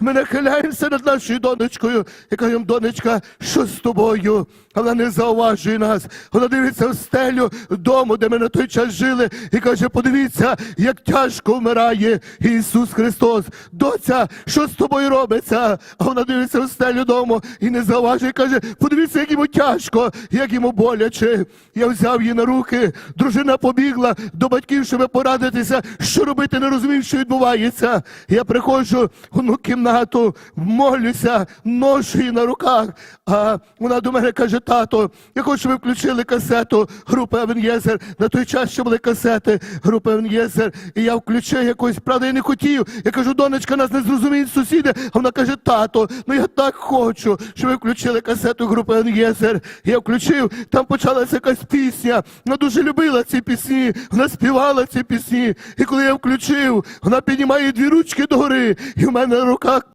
Ми нахиляємося над нашою донечкою і кажемо, донечка, що з тобою? Вона не зауважує нас. Вона дивиться в стелю дому, де ми на той час жили, і каже: подивіться, як тяжко вмирає Ісус Христос. Доця, що з тобою робиться? А вона дивиться в стелю дому і не зауважує, каже, подивіться, як йому тяжко, як йому боляче. Я взяв її на руки, дружина побігла до батьків, щоб порадитися, що робити, не розумів, що відбувається. Я приходжу одну кімнату, молюся, ношу її на руках. А вона до мене каже: тато, я хочу, ви включили касету групи Евенєзер. На той час ще були касети групи Евенєзер. І я включив якось, правда, я не хотів. Я кажу, донечка, нас не зрозуміють сусіди. А вона каже, тато, ну я так хочу, щоб ви включили касету групи Евенєзер. Я включив, там почалася якась пісня. Вона дуже любила ці пісні, вона співала ці пісні. І коли я включив, вона піднімає дві ручки догори, і в мене рука